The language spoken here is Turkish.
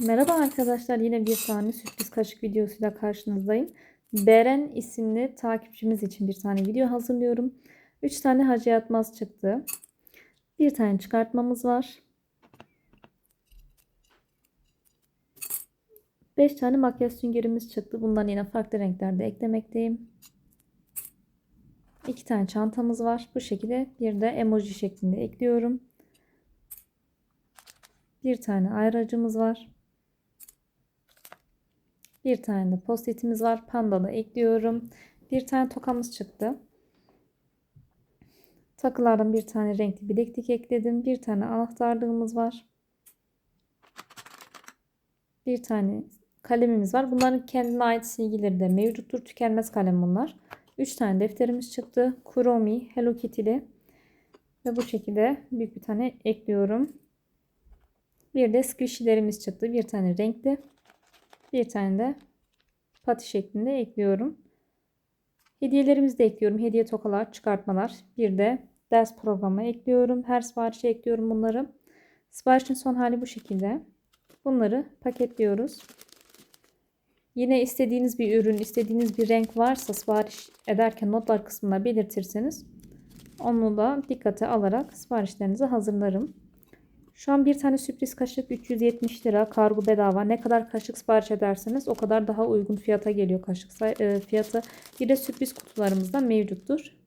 Merhaba arkadaşlar yine bir tane sürpriz kaşık videosuyla karşınızdayım. Beren isimli takipçimiz için bir tane video hazırlıyorum. 3 tane hacı yatmaz çıktı. Bir tane çıkartmamız var. 5 tane makyaj süngerimiz çıktı. Bundan yine farklı renklerde eklemekteyim. 2 tane çantamız var. Bu şekilde bir de emoji şeklinde ekliyorum. Bir tane ayracımız var. Bir tane de postitimiz var. Pandalı ekliyorum. Bir tane tokamız çıktı. Takılardan bir tane renkli bileklik ekledim. Bir tane anahtarlığımız var. Bir tane kalemimiz var. Bunların kendine ait silgileri de mevcuttur. Tükenmez kalem bunlar. 3 tane defterimiz çıktı. Kuromi, Hello Kitty'li. Ve bu şekilde büyük bir tane ekliyorum. Bir de squishy'lerimiz çıktı. Bir tane renkli. Bir tane de pati şeklinde ekliyorum. Hediyelerimizi de ekliyorum. Hediye tokalar, çıkartmalar. Bir de ders programı ekliyorum. Her siparişe ekliyorum bunları. Siparişin son hali bu şekilde. Bunları paketliyoruz. Yine istediğiniz bir ürün, istediğiniz bir renk varsa sipariş ederken notlar kısmına belirtirseniz onu da dikkate alarak siparişlerinizi hazırlarım. Şu an bir tane sürpriz kaşık 370 lira kargo bedava. Ne kadar kaşık sipariş ederseniz o kadar daha uygun fiyata geliyor kaşık fiyatı. Bir de sürpriz kutularımızda mevcuttur.